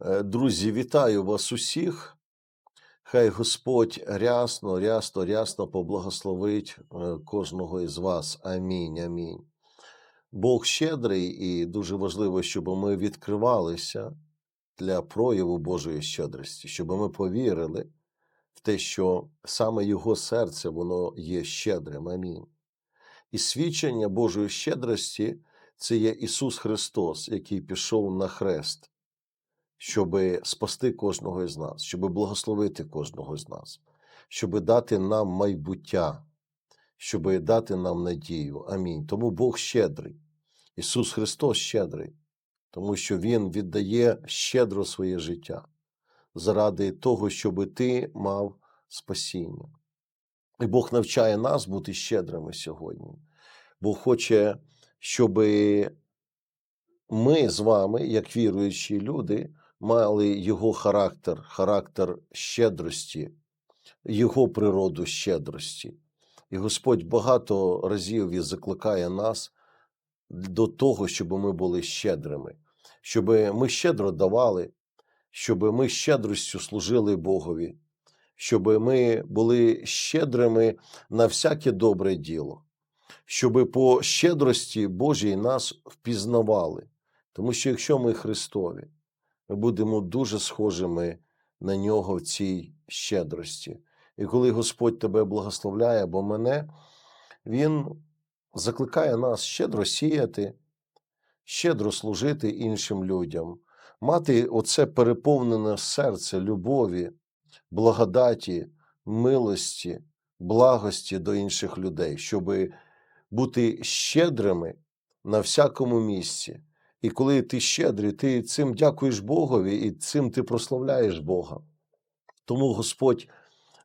Е, Друзі, вітаю вас усіх. Хай Господь рясно, рясно, рясно поблагословить е, кожного із вас. Амінь. Амінь. Бог щедрий, і дуже важливо, щоб ми відкривалися для прояву Божої щедрості, щоб ми повірили в те, що саме Його серце воно є щедрим. Амінь. І свідчення Божої щедрості це є Ісус Христос, який пішов на хрест щоб спасти кожного із нас, щоб благословити кожного з нас, щоб дати нам майбуття, щоб дати нам надію. Амінь. Тому Бог щедрий. Ісус Христос щедрий, тому що Він віддає щедро своє життя заради того, щоб ти мав спасіння. І Бог навчає нас бути щедрими сьогодні. Бог хоче, щоб ми з вами, як віруючі люди, мали його характер, характер щедрості, його природу щедрості. І Господь багато разів і закликає нас до того, щоб ми були щедрими, щоб ми щедро давали, щоб ми щедростю служили Богові, щоб ми були щедрими на всяке добре діло, щоб по щедрості Божій нас впізнавали. Тому що якщо ми Христові, ми будемо дуже схожими на нього в цій щедрості. І коли Господь тебе благословляє або мене, Він закликає нас щедро сіяти, щедро служити іншим людям, мати оце переповнене серце любові, благодаті, милості, благості до інших людей, щоб бути щедрими на всякому місці. І коли ти щедрий, ти цим дякуєш Богові, і цим ти прославляєш Бога. Тому Господь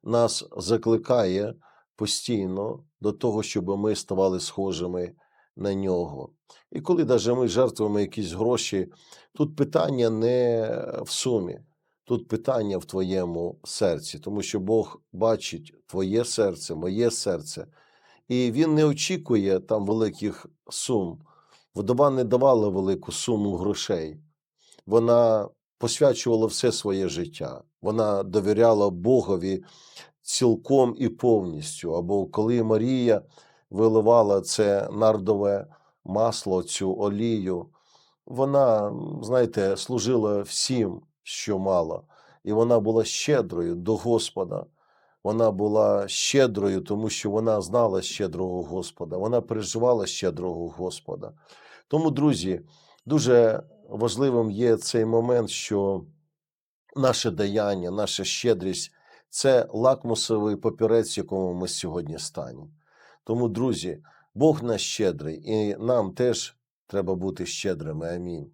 нас закликає постійно до того, щоб ми ставали схожими на нього. І коли навіть ми жертвуємо якісь гроші, тут питання не в сумі, тут питання в твоєму серці, тому що Бог бачить твоє серце, моє серце, і Він не очікує там великих сум. Вдова не давала велику суму грошей. Вона посвячувала все своє життя. Вона довіряла Богові цілком і повністю. Або коли Марія виливала це нардове масло, цю олію, вона, знаєте, служила всім, що мала. І вона була щедрою до Господа. Вона була щедрою, тому що вона знала щедрого Господа, вона переживала щедрого Господа. Тому, друзі, дуже важливим є цей момент, що наше даяння, наша щедрість це лакмусовий папірець, якому ми сьогодні станемо. Тому, друзі, Бог наш щедрий, і нам теж треба бути щедрими. Амінь.